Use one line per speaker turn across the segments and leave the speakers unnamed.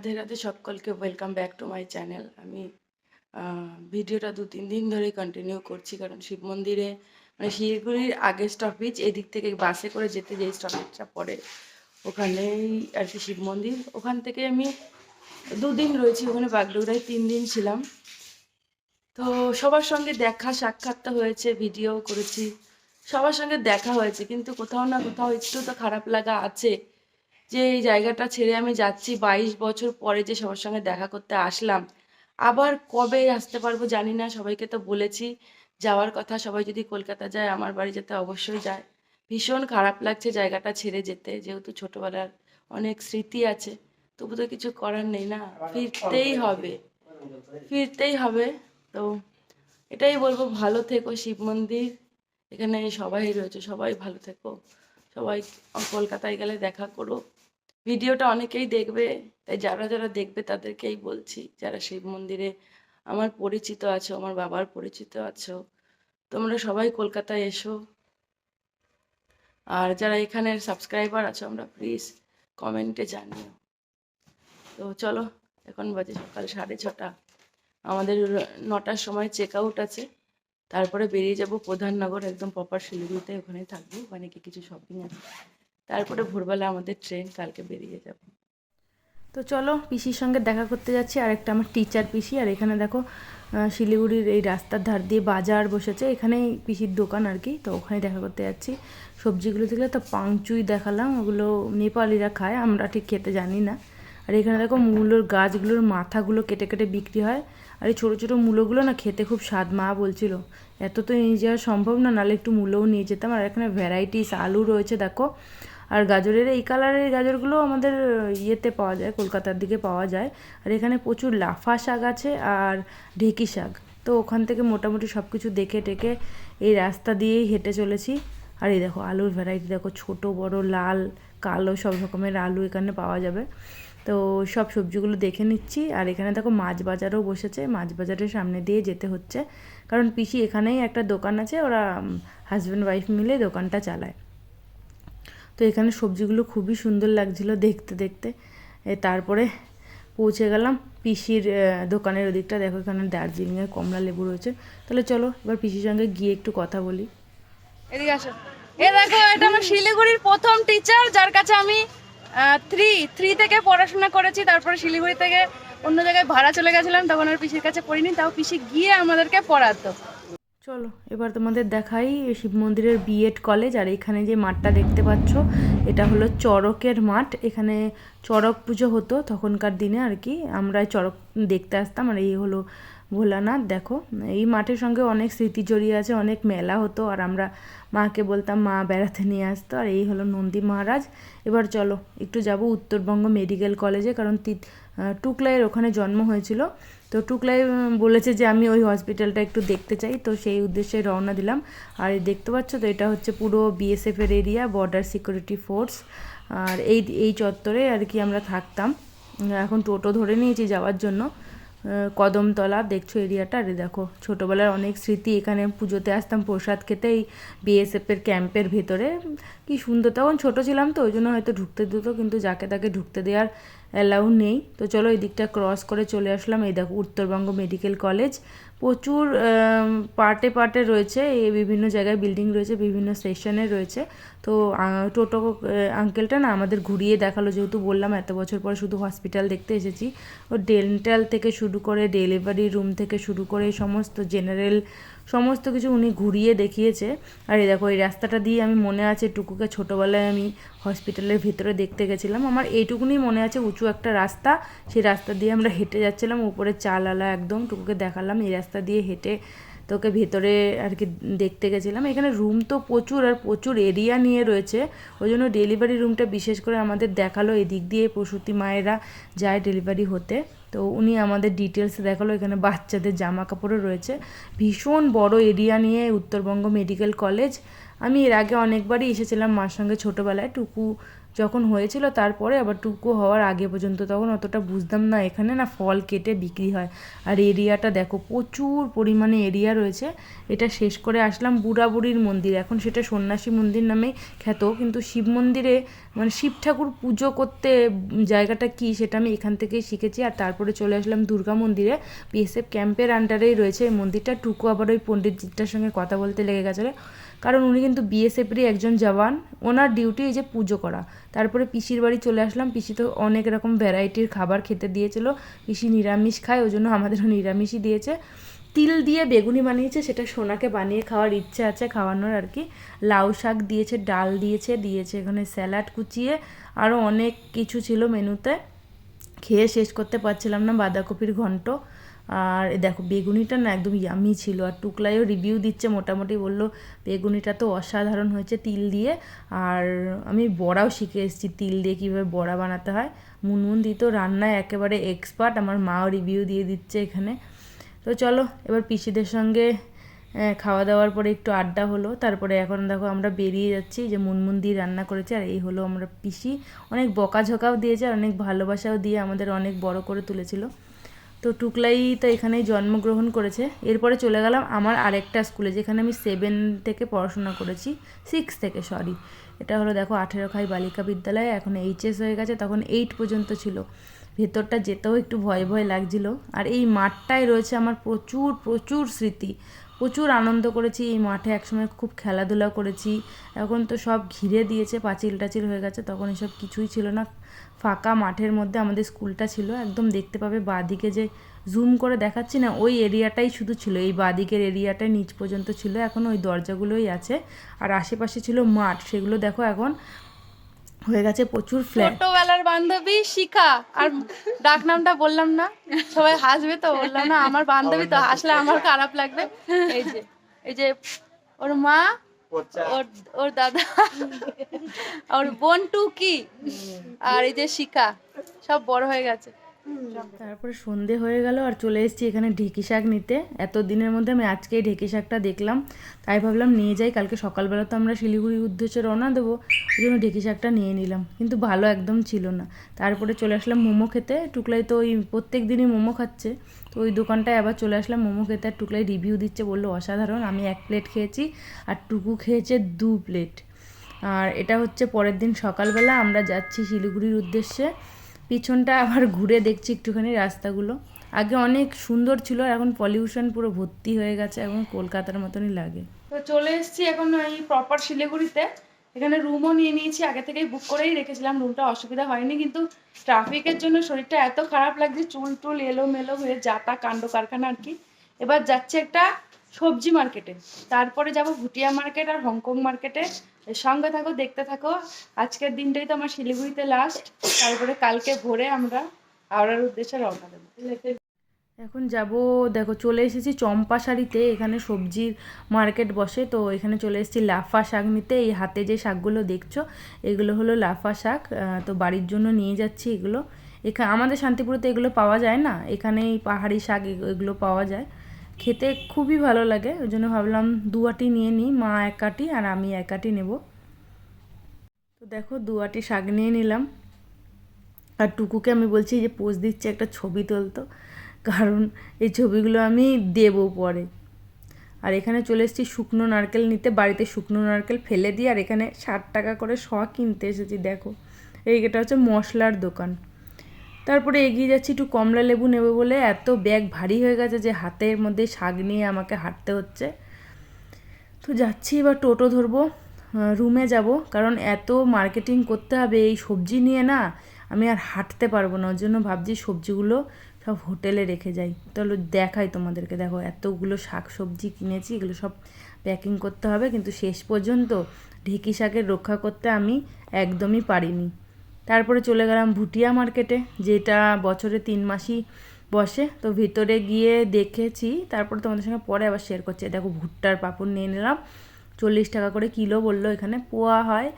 রাধে রাধে সকলকে welcome back to my channel আমি ভিডিওটা দু, তিন দিন ধরে কন্টিনিউ করছি কারণ শিব মন্দিরে মানে শিলিগুড়ির আগের স্টপেজ এদিক থেকে বাসে করে যেতে যেই স্টপেজটা পড়ে, ওখানেই আর কি শিব মন্দির। ওখান থেকে আমি দুদিন রয়েছি, ওখানে বাগডোগরায় তিন দিন ছিলাম। তো সবার সঙ্গে দেখা, সাক্ষাৎ হয়েছে ভিডিও করেছি। সবার সঙ্গে দেখা হয়েছে, কিন্তু কোথাও না কোথাও একটু তো খারাপ লাগা আছে। যে এই জায়গাটা ছেড়ে আমি যাচ্ছি, বাইশ বছর পরে যে সবার সঙ্গে দেখা করতে আসলাম, আবার কবে আসতে পারব জানি না, সবাইকে তো বলেছি। যাওয়ার কথা সবাই যদি কলকাতা যায়, আমার বাড়ি যেতে অবশ্যই যায়। ভীষণ খারাপ লাগছে জায়গাটা ছেড়ে যেতে, যেহেতু ছোটবেলার অনেক স্মৃতি আছে। তবু তো কিছু করার নেই না, ফিরতেই হবে। ফিরতেই হবে। তো এটাই বলব, ভালো থেকো শিব মন্দির। এখানে সবাই রয়েছে, সবাই ভালো থেকো। সবাই কলকাতায় গেলে দেখা করো। ভিডিওটা অনেকেই দেখবে, তাই যারা যারা দেখবে তাদেরকেই বলছি, যারা শিব মন্দিরে আমার পরিচিত আছো, আমার বাবার পরিচিত আছো, তোমরা সবাই কলকাতায় এসো। আর যারা এখানের সাবস্ক্রাইবার আছো, আমরা প্লিজ কমেন্টে জানিও। তো চলো, এখন বাজে সকাল সাড়ে ছটা। আমাদের নটার সময় চেক আউট আছে। তারপরে বেরিয়ে যাব প্রধাননগর, একদম প্রপার শিলিগুড়িতে ওখানে থাকব। ওখানে কি কিছু শপিং আছে? তারপরে ভোরবেলা আমাদের ট্রেন কালকে বেরিয়ে যাব। তো চলো পিসির সঙ্গে দেখা করতে যাচ্ছি আর একটা আমার টিচার পিসি, আর এখানে দেখো শিলিগুড়ির এই রাস্তার ধার দিয়ে বাজার বসেছে, এখানেই পিসির দোকান আর কি, তো ওখানে দেখা করতে যাচ্ছি। সবজিগুলো দেখলে তো পাংচুই দেখালাম, ওগুলো নেপালিরা খায়, আমরা ঠিক খেতে জানি না। আর এখানে দেখো মূলোর গাছগুলোর মাথাগুলো কেটে কেটে বিক্রি হয়, আর এই ছোটো ছোটো মূলোগুলো না খেতে খুব স্বাদ, মা বলছিল। এত তো নিয়ে যাওয়া সম্ভব না, নাহলে একটু মূলোও নিয়ে যেতাম, আর এখানে ভ্যারাইটিস আলু রয়েছে, দেখো। আর গাজরের এই কালারের গাজরগুলো আমাদের ইয়েতে পাওয়া যায়, কলকাতার দিকে পাওয়া যায়। আর এখানে প্রচুর লাফা শাক আছে আর ঢেকি শাক। তো ওখান থেকে মোটামুটি সব কিছু দেখে টেকে এই রাস্তা দিয়েই হেঁটে চলেছি। আর এই দেখো, আলুর ভ্যারাইটি দেখো, ছোট, বড়, লাল, কালো, সব রকমের আলু এখানে পাওয়া যাবে। তো সব সবজিগুলো দেখে নিচ্ছি। আর এখানে দেখো, মাছ বাজারও বসেছে। মাছ বাজারের সামনে দিয়ে যেতে হচ্ছে। কারণ পিসি এখানেই একটা দোকান আছে, ওরা হাজব্যান্ড ওয়াইফ মিলে দোকানটা চালায়। তো এখানে সবজিগুলো খুবই সুন্দর লাগছিল দেখতে দেখতে। তারপরে পৌঁছে গেলাম পিসির দোকানের ওদিকটা। দেখো এখানে দার্জিলিংয়ের কমলা লেবু রয়েছে। তাহলে চলো এবার পিসির সঙ্গে গিয়ে একটু কথা বলি। এদিকে আসো। এ, দেখো, এটা আমার শিলিগুড়ির প্রথম টিচার যার কাছে আমি থ্রি থ্রি থেকে পড়াশোনা করেছি। তারপরে শিলিগুড়ি থেকে অন্য জায়গায় ভাড়া চলে গেছিলাম, তখন আর পিসির কাছে পড়িনি। তাও পিসি গিয়ে আমাদেরকে পড়াতো। চলো, এবার তোমাদের দেখাই শিব মন্দিরের বিএড কলেজ আর এখানে যে মাঠটা দেখতে পাচ্ছ, এটা হলো চড়কের মাঠ। এখানে চড়ক পুজো হতো তখনকার দিনে আর কি। আমরা চড়ক দেখতে আসতাম, আর এই হলো ভোলানাথ। দেখো, এই মাঠের সঙ্গে অনেক স্মৃতি জড়িয়ে আছে, অনেক মেলা হতো, আর আমরা মাকে বলতাম, মা, বেড়াতে নিয়ে আসতো। আর এই হলো নন্দী মহারাজ। এবার চলো, একটু যাব উত্তরবঙ্গ মেডিকেল কলেজে কারণ টুকলাইয়ের ওখানে জন্ম হয়েছিল। তো টুকলাই বলেছে যে আমি ওই হসপিটালটা একটু দেখতে চাই। তো সেই উদ্দেশ্যে রওনা দিলাম। আর দেখতে পাচ্ছ তো, এটা হচ্ছে পুরো বিএসএফের এরিয়া বর্ডার সিকিউরিটি ফোর্স আর এই এই চত্বরে আর কি আমরা থাকতাম। এখন টোটো ধরে নিয়েছি যাওয়ার জন্য। কদমতলা, দেখছ এরিয়াটা আরে দেখো, ছোটোবেলার অনেক স্মৃতি। এখানে পুজোতে আসতাম প্রসাদ খেতে এই বিএসএফের ক্যাম্পের ভেতরে। কি সুন্দর, তখন ছোটো ছিলাম তো, ওই জন্য হয়তো ঢুকতে দিত, কিন্তু যাকে তাকে ঢুকতে দেওয়ার অ্যালাউ নেই। তো চলো এই দিকটা ক্রস করে চলে আসলাম। এই দেখো, উত্তরবঙ্গ মেডিকেল কলেজ। প্রচুর পার্টে পার্টে রয়েছে। এই বিভিন্ন জায়গায় বিল্ডিং রয়েছে, বিভিন্ন সেশনে রয়েছে। তো টোটো আঙ্কেলটা না আমাদের ঘুরিয়ে দেখাল। যেহেতু বললাম, এত বছর পর শুধু হসপিটাল দেখতে এসেছি। ও ডেন্টাল থেকে শুরু করে ডেলিভারি রুম থেকে শুরু করে সমস্ত জেনারেল সমস্ত কিছু উনি ঘুরিয়ে দেখিয়েছে। আর এই দেখো, এই রাস্তাটা দিয়ে আমি মনে আছে টুকুকে ছোটোবেলায় আমি হসপিটালের ভিতরে দেখতে গেছিলাম। আমার এইটুকুনি মনে আছে উঁচু একটা রাস্তা। সেই রাস্তা দিয়ে আমরা হেঁটে যাচ্ছিলাম, উপরে চালালা একদম। টুকুকে দেখালাম, এই রাস্তা দিয়ে হেঁটে তোকে ভেতরে আর কি দেখতে গেছিলাম। এখানে রুম তো প্রচুর, আর প্রচুর এরিয়া নিয়ে রয়েছে। ওই জন্য ডেলিভারি রুমটা বিশেষ করে আমাদের দেখাল। এদিক দিয়ে প্রসূতি মায়েরা যায় ডেলিভারি হতে। তো উনি আমাদের ডিটেলস দেখাল, এখানে বাচ্চাদের জামা কাপড়ও রয়েছে। ভীষণ বড় এরিয়া নিয়ে উত্তরবঙ্গ মেডিকেল কলেজ আমি এর আগে অনেকবারই এসেছিলাম মার সঙ্গে ছোটোবেলায়, টুকু যখন হয়েছিল তারপরে আবার টুকু হওয়ার আগে পর্যন্ত তখন অতটা বুঝতাম না, এখানে না ফল কেটে বিক্রি হয়। আর এরিয়াটা দেখো, প্রচুর পরিমাণে এরিয়া রয়েছে। এটা শেষ করে আসলাম বুড়াবুড়ির মন্দির। এখন সেটা সন্ন্যাসী মন্দির নামে খ্যাত, কিন্তু শিব মন্দিরে মানে শিব ঠাকুর পুজো করতে জায়গাটা কি সেটা আমি এখান থেকেই শিখেছি। আর তারপরে চলে আসলাম দুর্গা মন্দিরে। বিএসএফ ক্যাম্পের আন্ডারেই রয়েছে। এই মন্দিরটা টুকু আবার ওই পণ্ডিতজিটার সঙ্গে কথা বলতে লেগে গেছিল কারণ উনি কিন্তু বিএসএফেরই একজন জওয়ান। ওনার ডিউটি এই যে পুজো করা। তারপরে পিসির বাড়ি চলে আসলাম। পিসি তো অনেক রকম ভ্যারাইটির খাবার খেতে দিয়েছিল। পিসি নিরামিষ খায়, ওই জন্য আমাদেরও নিরামিষই দিয়েছে। তিল দিয়ে বেগুনি বানিয়েছে, সেটা সোনাকে বানিয়ে খাওয়ার ইচ্ছে আছে খাওয়ানোর আর কি। লাউ শাক দিয়েছে, ডাল দিয়েছে দিয়েছে এখানে স্যালাড কুচিয়ে। আরও অনেক কিছু ছিল মেনুতে। খেয়ে শেষ করতে পারছিলাম না বাঁধাকপির ঘন্ট। আর দেখো, বেগুনিটা না একদম ইয়ামি ছিল আর টুকলাইও রিভিউ দিচ্ছে, মোটামুটি বলল বেগুনিটা তো অসাধারণ হয়েছে তিল দিয়ে। আর আমি বড়াও শিখে এসেছি তিল দিয়ে কীভাবে বড়া বানাতে হয়। মুনমুন দি তো রান্নায় একেবারে এক্সপার্ট আমার মাও রিভিউ দিয়ে দিচ্ছে এখানে। তো চলো, এবার পিসিদের সঙ্গে খাওয়া দাওয়ার পরে একটু আড্ডা হলো। তারপরে এখন দেখো আমরা বেরিয়ে যাচ্ছি, যে মুনমুন দিয়ে রান্না করেছে, আর এই হলো আমরা পিসি। অনেক বকাঝকাও দিয়েছে, আর অনেক ভালোবাসাও দিয়ে আমাদের অনেক বড় করে তুলেছিল। তো টুকলাই তো এখানেই জন্মগ্রহণ করেছে। এরপরে চলে গেলাম আমার আরেকটা স্কুলে, যেখানে আমি সেভেন থেকে পড়াশোনা করেছি সিক্স থেকে সরি এটা হলো দেখো আঠেরো খাই বালিকা বিদ্যালয়ে, এখন এইচএস হয়ে গেছে, তখন এইট পর্যন্ত ছিল। ভেতরটা যেতেও একটু ভয় ভয় লাগছিল। আর এই মাঠটায় রয়েছে আমার প্রচুর প্রচুর স্মৃতি। প্রচুর আনন্দ করেছি, এই মাঠে একসময় খুব খেলাধুলা করেছি। এখন তো সব ঘিরে দিয়েছে, পাঁচিল টাচিল হয়ে গেছে, তখন এসব কিছুই ছিল না। ফাঁকা মাঠের মধ্যে আমাদের স্কুলটা ছিল, একদম দেখতে পাবে বাঁদিকে যে জুম করে দেখাচ্ছি না, ওই এরিয়াটাই শুধু ছিল, এই বাঁদিকের এরিয়াটাই নিচ পর্যন্ত ছিল, এখন ওই দরজাগুলোই আছে। আর আশেপাশে ছিল মাঠ, সেগুলো দেখো এখন হয়ে গেছে প্রচুর ফ্ল্যাট
ছোটবেলার বান্ধবী শিখা। আর ডাক নামটা বললাম না। সবাই হাসবে তো বললাম না আমার বান্ধবী তো হাসলে আমার খারাপ লাগবে। এই যে এই যে ওর মা ওর ওর দাদা ওর বোন টুকি আর এই যে শিখা সব বড় হয়ে গেছে।
তারপরে সন্ধে হয়ে গেল আর চলে এসেছি এখানে ঢেকি শাক নিতে। এত দিনের মধ্যে আমি আজকে ঢেকি শাকটা দেখলাম, তাই ভাবলাম নিয়ে যাই। কালকে সকালবেলা তো আমরা শিলিগুড়ির উদ্দেশ্যে রওনা দেবো, ওই জন্য ঢেকি শাকটা নিয়ে নিলাম, কিন্তু ভালো একদম ছিল না। তারপরে চলে আসলাম মোমো খেতে, টুকলাই তো ওই প্রত্যেক দিনই মোমো খাচ্ছে, তো ওই দোকানটায় আবার চলে আসলাম মোমো খেতে, আর টুকলাই রিভিউ দিচ্ছে বলল, অসাধারণ, আমি এক প্লেট খেয়েছি, আর টুকু খেয়েছে দু প্লেট আর এটা হচ্ছে পরের দিন সকালবেলা, আমরা যাচ্ছি শিলিগুড়ির উদ্দেশ্যে। পিছনটা আবার ঘুরে দেখছি একটুখানি রাস্তাগুলো। আগে অনেক সুন্দর ছিল এখন পলিউশন পুরো ভর্তি হয়ে গেছে, এখন কলকাতার মতনই লাগে।
তো চলে এসেছি এখন এই প্রপার শিলিগুড়িতে। এখানে রুমও নিয়ে নিয়েছি, আগে থেকেই বুক করেই রেখেছিলাম রুমটা অসুবিধা হয়নি, কিন্তু ট্রাফিকের জন্য শরীরটা এত খারাপ লাগছে, চুল টুল এলো মেলো হয়ে যাতা, কাণ্ড কারখানা আর কি। এবার যাচ্ছে একটা সবজি মার্কেটে তারপরে যাব ভুটিয়া মার্কেট আর হংকং মার্কেটে সঙ্গে থাকো, দেখতে থাকো। আজকের দিনটাই তো আমার শিলিগুড়িতে লাস্ট তারপরে কালকে ভোরে আমরা হাওড়ার উদ্দেশ্যে রওনা দেবো।
এখন যাব, দেখো চলে এসেছি চম্পা শাড়িতে। এখানে সবজির মার্কেট বসে, তো এখানে চলে এসেছি লাফা শাক নিতে। এই হাতে যে শাকগুলো দেখছ, এগুলো হলো লাফা শাক। তো বাড়ির জন্য নিয়ে যাচ্ছি এগুলো। এখানে আমাদের শান্তিপুরেতে এগুলো পাওয়া যায় না। এখানে এই পাহাড়ি শাক এগ- এগুলো পাওয়া যায়। খেতে খুবই ভালো লাগে, ওই জন্য ভাবলাম দু আটি নিয়ে নিই, মা এক আর আমি এক আটি নেব। তো দেখো দু আটি শাক নিয়ে নিলাম। আর টুকুকে আমি বলছি যে, পোজ দিচ্ছে একটা ছবি তুলতো, কারণ এই ছবিগুলো আমি দেবো পরে। আর এখানে চলে এসেছি শুকনো নারকেল নিতে, বাড়িতে শুকনো নারকেল ফেলে দিয়ে, আর এখানে ষাট টাকা করে শ কিনতে এসেছি, দেখো। এই এটা হচ্ছে মশলার দোকান। তারপরে এগিয়ে যাচ্ছি, একটু কমলা লেবু নেব বলে। এত ব্যাগ ভারী হয়ে গেছে যে হাতের মধ্যে শাক নিয়ে আমাকে হাঁটতে হচ্ছে। তো যাচ্ছি, এবার টোটো ধরবো রুমে যাব। কারণ এত মার্কেটিং করতে হবে, এই সবজি নিয়ে না আমি আর হাঁটতে পারব না। ওর জন্য ভাবছি সবজিগুলো সব হোটেলে রেখে যাই। তাহলে দেখাই তোমাদেরকে। দেখো, এতগুলো শাক সবজি কিনেছি, এগুলো সব প্যাকিং করতে হবে। কিন্তু শেষ পর্যন্ত ঢেকি শাকের রক্ষা করতে আমি একদমই পারিনি। তারপরে চলে গেলাম ভুটিয়া মার্কেটে, যেটা বছরে তিন মাসই বসে। তো ভিতরে গিয়ে দেখেছি, তারপরে তোমাদের সঙ্গে পরে আবার শেয়ার করছি। দেখো ভুট্টার পাপড় নিয়ে নিলাম, চল্লিশ টাকা করে কিলো বলল এখানে। পোয়া হয়,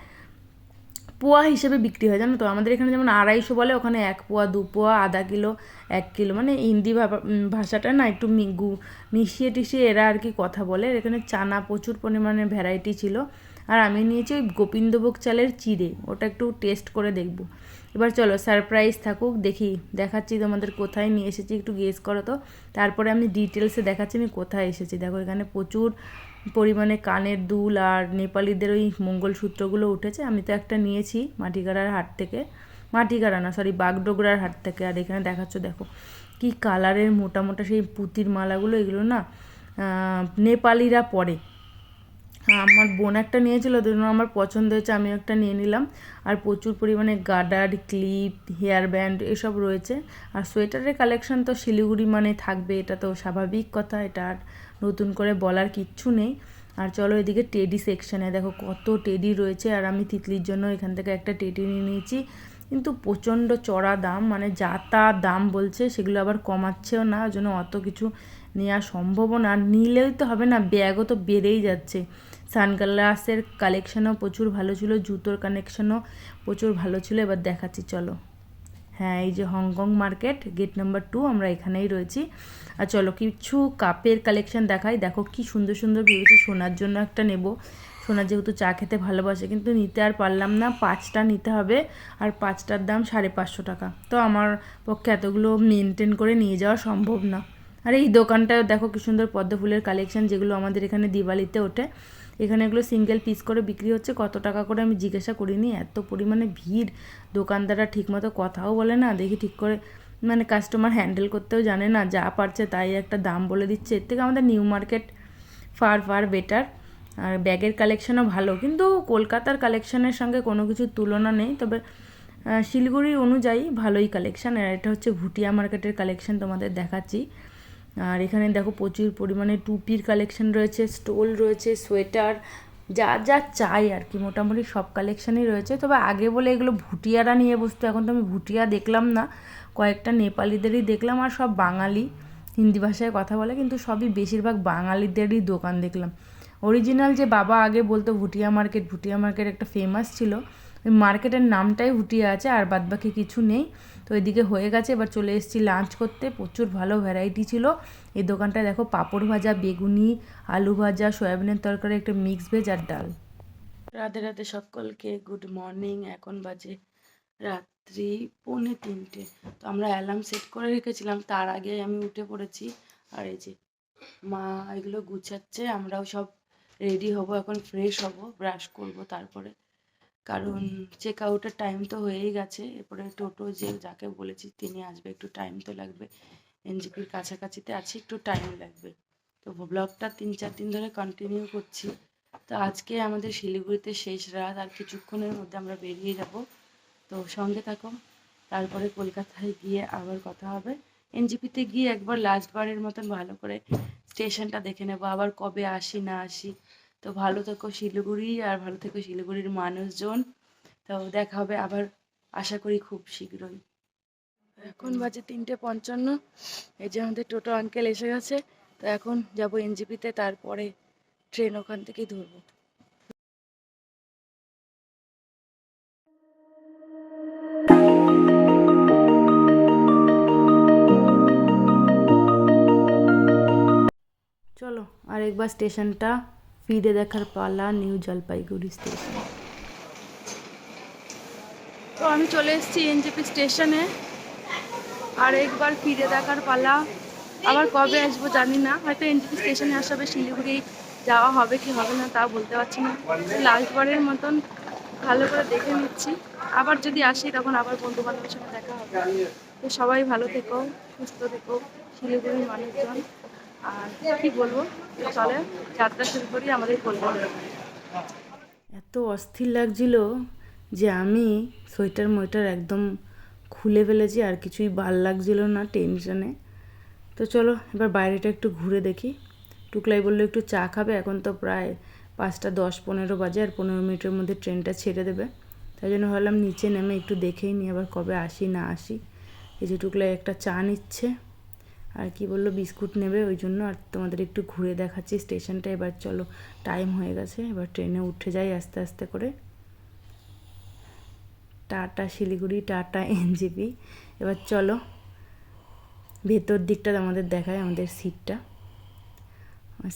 পোয়া হিসেবে বিক্রি হয়, জানো তো? আমাদের এখানে যেমন আড়াইশো বলে, ওখানে এক পোয়া, দু পোয়া, আধা কিলো, এক কিলো। মানে হিন্দি ভাষাটা না একটু মিগু মিশিয়ে টিশিয়ে এরা আর কি কথা বলে। এখানে চানা প্রচুর পরিমাণে ভ্যারাইটি ছিল। আর আমি নিয়েছি ওই গোবিন্দভোগ চালের চিড়ে, ওটা একটু টেস্ট করে দেখব। এবার চলো সারপ্রাইজ থাকুক, দেখি, দেখাচ্ছি তোমাদের কোথায় নিয়ে এসেছি, একটু গেস করো তো। তারপরে আমি ডিটেলসে দেখাচ্ছি, আমি কোথায় এসেছি। দেখো, এখানে প্রচুর পরিমাণে কানের দুল আর নেপালিদের ওই মঙ্গলসূত্রগুলো উঠেছে। আমি তো একটা নিয়েছি মাটিগাড়ার হাট থেকে। মাটিগাড়া না সরি বাগডোগরার হাট থেকে। আর এখানে দেখাচ্ছ, দেখো, কি কালারের মোটা মোটা সেই পুঁতির মালাগুলো, এগুলো না নেপালিরা পরে। আমার বোন একটা নিয়েছিল ওই আমার পছন্দ হয়েছে আমি একটা নিয়ে নিলাম। আর প্রচুর পরিমাণে গার্ডার ক্লিপ, হেয়ার ব্যান্ড এসব রয়েছে। আর সোয়েটারের কালেকশন তো শিলিগুড়ি মানে থাকবে, এটা তো স্বাভাবিক কথা, এটা আর নতুন করে বলার কিচ্ছু নেই। আর চলো এদিকে টেডি সেকশনে, দেখো কত টেডি রয়েছে। আর আমি তিতলির জন্য এখান থেকে একটা টেডি নিয়ে নিয়েছি। কিন্তু প্রচণ্ড চড়া দাম মানে যা তা দাম বলছে, সেগুলো আবার কমাচ্ছেও না ওই জন্য অত কিছু নেওয়া সম্ভবও না। নিলেই তো হবে না, ব্যাগও তো বেড়েই যাচ্ছে। সানগ্লাসের কালেকশনও প্রচুর ভালো ছিল, জুতোর কালেকশনও প্রচুর ভালো ছিল। এবার দেখাচ্ছি, চলো। হ্যাঁ এই যে Hong Kong market gate number two আমরা এখানেই রয়েছি। আর চলো, কিছু কাপের কালেকশন দেখাই। দেখো, কি সুন্দর সুন্দর ভেবেছি সোনার জন্য একটা নেব। সোনা যেহেতু চা খেতে ভালোবাসে, কিন্তু নিতে আর পারলাম না। পাঁচটা নিতে হবে, আর পাঁচটার দাম সাড়ে পাঁচশো টাকা। তো আমার পক্ষে এতগুলো মেনটেন করে নিয়ে যাওয়া সম্ভব না। আর এই দোকানটা, দেখো, কি সুন্দর পদ্ম ফুলের কালেকশন যেগুলো আমাদের এখানে দিওয়ালিতে ওঠে। এখানে এগুলো সিঙ্গেল পিস করে বিক্রি হচ্ছে। কত টাকা করে আমি জিজ্ঞাসা করিনি। এত পরিমাণে ভিড়। দোকানদাররা ঠিকমতো কথাও বলে না। দেখি ঠিক করে মানে কাস্টমার হ্যান্ডেল করতেও জানে না। যা পারছে তাই একটা দাম বলে দিচ্ছে। এর থেকে আমাদের new market far far better আর ব্যাগের কালেকশনও ভালো। কিন্তু কলকাতার কালেকশনের সঙ্গে কোনো কিছুর তুলনা নেই। তবে আহ, শিলিগুড়ির অনুযায়ী ভালোই কালেকশন আর এটা হচ্ছে ভুটিয়া মার্কেটের কালেকশন তোমাদের দেখাচ্ছি। আর এখানে দেখো প্রচুর পরিমাণে টুপির কালেকশন রয়েছে স্টোল রয়েছে সোয়েটার যা যা চাই আর কি। মোটামুটি সব কালেকশনই রয়েছে। তবে আগে বলে এগুলো ভুটিয়ারা নিয়ে বসতো, এখন তো আমি ভুটিয়া দেখলাম না। কয়েকটা নেপালিদেরই দেখলাম আর সব বাঙালি, হিন্দি ভাষায় কথা বলে, কিন্তু সবই বেশিরভাগ বাঙালিদেরই দোকান দেখলাম। অরিজিনাল যে বাবা আগে বলতো ভুটিয়া মার্কেট ভুটিয়া মার্কেট একটা ফেমাস ছিল। ওই মার্কেটের নামটাই ভুটিয়া আছে, আর বাদবাকি কিছু নেই। তো এদিকে হয়ে গেছে, এবার চলে এসেছি লাঞ্চ করতে। প্রচুর ভালো ভ্যারাইটি ছিল। এই দোকানটায় দেখো পাঁপড় ভাজা, বেগুনি, আলু ভাজা, সয়াবিনের তরকারি, একটা মিক্স ভেজ আর ডাল।
রাতে রাধে সকলকে গুড মর্নিং এখন বাজে রাত্রি পৌনে তিনটে। তো আমরা অ্যালার্ম সেট করে রেখেছিলাম, তার আগে আমি উঠে পড়েছি। আর এই যে মা এগুলো গুছাচ্ছে, আমরাও সব রেডি হব, এখন ফ্রেশ হব ব্রাশ করব তারপরে। কারণ চেক আউটের টাইম তো হয়েই গেছে। এরপরে টোটো যে যাকে বলেছি তিনি আসবে একটু টাইম তো লাগবে। এনজিপির কাছাকাছিতে আছি একটু টাইম লাগবে। তো ব্লগটা তিন চার দিন ধরে কন্টিনিউ করছি। তো আজকে আমাদের শিলিগুড়িতে শেষ রাত আর কিছুক্ষণের মধ্যে আমরা বেরিয়ে যাব। তো সঙ্গে থাকো। তারপরে কলকাতায় গিয়ে আবার কথা হবে। এনজিপিতে গিয়ে একবার লাস্ট বারের মতন ভালো করে স্টেশনটা দেখে নেব। আবার কবে আসি না আসি। তো ভালো থেকো শিলিগুড়ি, আর ভালো থেকো শিলিগুড়ির মানুষজন। তো দেখা হবে আবার, আশা করি খুব শীঘ্রই। এখন বাজে তিনটে পঞ্চান্ন, এই যে আমাদের টোটো আঙ্কেল এসে গেছে, তো এখন যাব এনজিপিতে, তারপরে ট্রেন ওখান থেকেই ধরবো।
চলো আর একবার স্টেশনটা। ফিরে দেখার পালা নিউ জলপাইগুড়ি স্টেশন।
তো আমি চলে এসেছি এনজেপি স্টেশনে। আর একবার ফিরে দেখার পালা। আবার কবে আসব জানি না। হয়তো এনজেপি স্টেশনে আসাবে শিলিগুড়ি যাওয়া হবে কি হবে না তা বলতে পারছি না। লাস্টবারের মতন ভালো করে দেখে নিচ্ছি। আবার যদি আসি তখন আবার বন্ধু বান্ধবের সঙ্গে দেখা হবে। তো সবাই ভালো থেকো, সুস্থ থেকো, শিলিগুড়ির মানুষজন। বলব? চলে আমাদের
এত অস্থির লাগছিল যে আমি সোয়েটার মোয়েটার একদম খুলে ফেলেছি, আর কিছুই ভালো লাগছিল না টেনশনে। তো চলো, এবার বাইরেটা একটু ঘুরে দেখি। টুকলাই বলল, একটু চা খাবে? এখন তো প্রায় পাঁচটা দশ পনেরো বাজে, আর পনেরো মিনিটের মধ্যে ট্রেনটা ছেড়ে দেবে। তাই জন্য ভাবলাম নিচে নেমে একটু দেখেই নিই আবার কবে আসি না আসি। এই যে টুকলাই একটা চা নিচ্ছে। আর কি বলল, বিস্কুট নেবে, ওই জন্য আর তোমাদের একটু ঘুরে দেখাচ্ছি স্টেশনটা। এবার চলো টাইম হয়ে গেছে, এবার ট্রেনে উঠে যাই আস্তে আস্তে করে। Tata Siliguri, tata NJP. এবার চলো, ভেতর দিকটা আমাদের দেখায় আমাদের সিটটা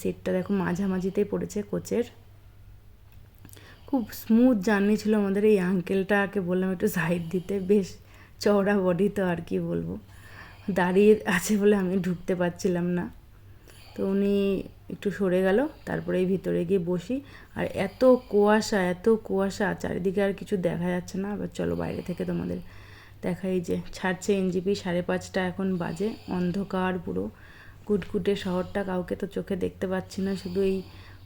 সিটটা দেখো মাঝামাঝিতেই পড়েছে কোচের। খুব স্মুথ জার্নি ছিল আমাদের, এই আঙ্কেলটাকে বললাম একটু সাইড দিতে, বেশ চওড়া বডি তো আর কি বলব। দাঁড়িয়ে আছে বলে আমি ঢুকতে পারছিলাম না। তো উনি একটু সরে গেল, তারপরে ভিতরে গিয়ে বসি। আর এত কুয়াশা এত কুয়াশা, চারিদিকে আর কিছু দেখা যাচ্ছে না। আবার চলো বাইরে থেকে তোমাদের দেখাই যে ছাড়ছে এনজিপি, সাড়ে পাঁচটা এখন বাজে, অন্ধকার পুরো। কুটকুটে শহরটা কাউকে তো চোখে দেখতে পাচ্ছি না, শুধু এই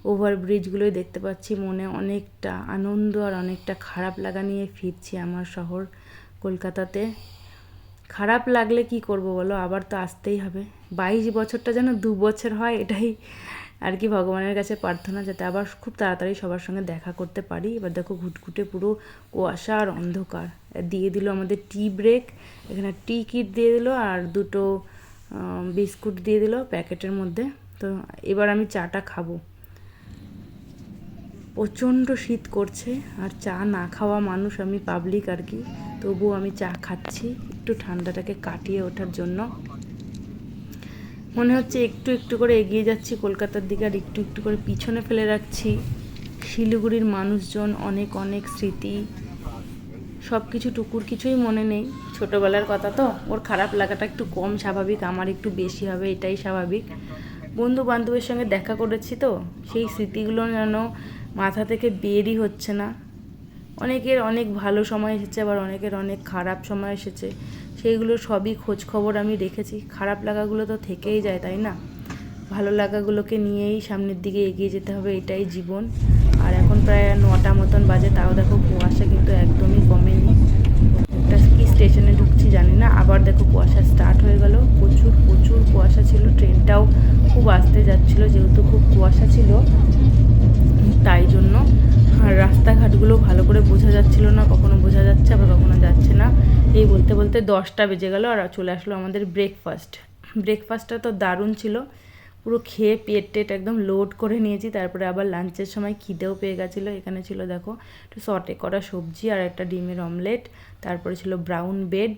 ওভারব্রিজগুলোই দেখতে পাচ্ছি। মনে অনেকটা আনন্দ আর অনেকটা খারাপ লাগা নিয়ে ফিরছি আমার শহর কলকাতাতে। খারাপ লাগলে কি করব বলো? আবার তো আসতেই হবে। বাইশ বছরটা যেন দু বছর হয়, এটাই আর কি ভগবানের কাছে প্রার্থনা, যাতে আবার খুব তাড়াতাড়ি সবার সঙ্গে দেখা করতে পারি। এবার দেখো ঘুটঘুটে পুরো কুয়াশা আর অন্ধকার। দিয়ে দিল আমাদের টি ব্রেক এখানে টি কিট দিয়ে দিল আর দুটো বিস্কুট দিয়ে দিল প্যাকেটের মধ্যে। তো এবার আমি চাটা খাব। প্রচণ্ড শীত করছে, আর চা না খাওয়া মানুষ, আমি পাবলিক আর কি। তবুও আমি চা খাচ্ছি। একটু ঠান্ডাটাকে কাটিয়ে ওঠার জন্য। মনে হচ্ছে একটু একটু করে এগিয়ে যাচ্ছি, কলকাতার দিকে আর একটু একটু করে পিছনে ফেলে রাখছি। শিলিগুড়ির মানুষজন, অনেক অনেক স্মৃতি। সব কিছু টুকুর কিছুই মনে নেই। ছোটোবেলার কথা তো, ওর খারাপ লাগাটা একটু কম স্বাভাবিক, আমার একটু বেশি হবে, এটাই স্বাভাবিক। বন্ধু বান্ধবের সঙ্গে দেখা করেছি তো, সেই স্মৃতিগুলো যেন মাথা থেকে বেরই হচ্ছে না। অনেকের অনেক ভালো সময় এসেছে, আবার অনেকের অনেক খারাপ সময় এসেছে। সেইগুলো সবই খোঁজ খবর আমি রেখেছি খারাপ লাগাগুলো তো থেকেই যায়, তাই না? ভালো লাগাগুলোকে নিয়েই সামনের দিকে এগিয়ে যেতে হবে, এটাই জীবন। আর এখন প্রায় নটা মতন বাজে, তাও দেখো কুয়াশা কিন্তু একদমই কমেনি। একটা কি স্টেশনে ঢুকছি জানি না, আবার দেখো কুয়াশা স্টার্ট হয়ে গেল। প্রচুর প্রচুর কুয়াশা ছিল, ট্রেনটাও খুব আসতে যাচ্ছিল, যেহেতু খুব কুয়াশা ছিল, তাই জন্য আর রাস্তাঘাটগুলো ভালো করে বোঝা যাচ্ছিল না, কখনো বোঝা যাচ্ছে আবার কখনো যাচ্ছে না। এই বলতে বলতে দশটা বেজে গেল আর চলে আসলো আমাদের ব্রেকফাস্ট ব্রেকফাস্টটা তো দারুণ ছিল। পুরো খেয়ে পেট টেট একদম লোড করে নিয়েছি। তারপরে আবার লাঞ্চের সময় খিদেও পেয়ে গেছিল। এখানে ছিল দেখো একটু সটে করা সবজি আর একটা ডিমের অমলেট তারপরে ছিল ব্রাউন বেড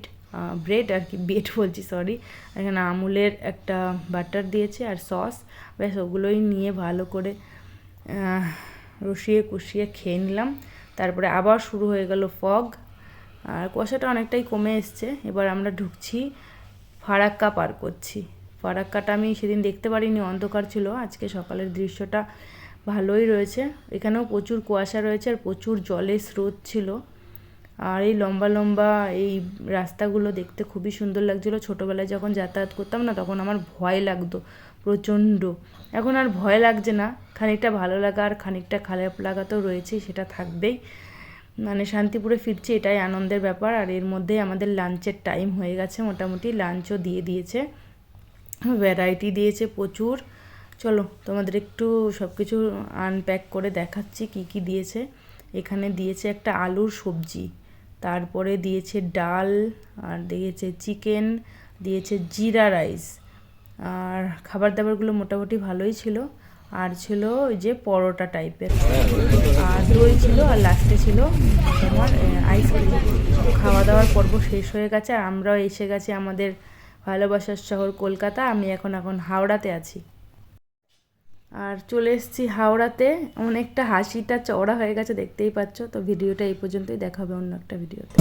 ব্রেড আর কি বেড বলছি সরি এখানে আমুলের একটা বাটার দিয়েছে আর সস ব্যাস ওগুলোই নিয়ে ভালো করে রসিয়ে কুষিয়ে খেয়ে নিলাম। তারপরে আবার শুরু হয়ে গেল ফগ। আর কুয়াশাটা অনেকটাই কমে এসছে। এবার আমরা ঢুকছি ফারাক্কা পার করছি। ফারাক্কাটা আমি সেদিন দেখতে পারিনি, অন্ধকার ছিল। আজকে সকালের দৃশ্যটা ভালোই রয়েছে। এখানেও প্রচুর কুয়াশা রয়েছে আর প্রচুর জলের স্রোত ছিল। আর এই লম্বা লম্বা এই রাস্তাগুলো দেখতে খুবই সুন্দর লাগছিল। ছোটোবেলায় যখন যাতায়াত করতাম না, তখন আমার ভয় লাগতো। প্রচণ্ড। এখন আর ভয় লাগছে না, খানিকটা ভালো লাগা আর খানিকটা খারাপ লাগা তো রয়েছেই, সেটা থাকবেই। মানে শান্তিপুরে ফিরছি, এটাই আনন্দের ব্যাপার। আর এর মধ্যেই আমাদের লাঞ্চের টাইম হয়ে গেছে, মোটামুটি লাঞ্চও দিয়ে দিয়েছে। ভ্যারাইটি দিয়েছে প্রচুর। চলো, তোমাদের একটু সব কিছু আনপ্যাক করে দেখাচ্ছি, কি কি দিয়েছে। এখানে দিয়েছে একটা আলুর সবজি, তারপরে দিয়েছে ডাল, আর দিয়েছে চিকেন দিয়েছে জিরা রাইস আর খাবার দাবারগুলো মোটামুটি ভালোই ছিল। আর ছিল ওই যে পরোটা টাইপের। আর দই ছিল আর লাস্টে ছিল তোমার আইসক্রিম খাওয়া দাওয়ার পর্ব শেষ হয়ে গেছে আর আমরাও এসে গেছি আমাদের ভালোবাসার শহর কলকাতা। আমি এখন এখন হাওড়াতে আছি। আর চলে এসেছি হাওড়াতে। অনেকটা হাসিটা চওড়া হয়ে গেছে, দেখতেই পাচ্ছ। তো ভিডিওটা এই পর্যন্তই। দেখাবে অন্য একটা ভিডিওতে।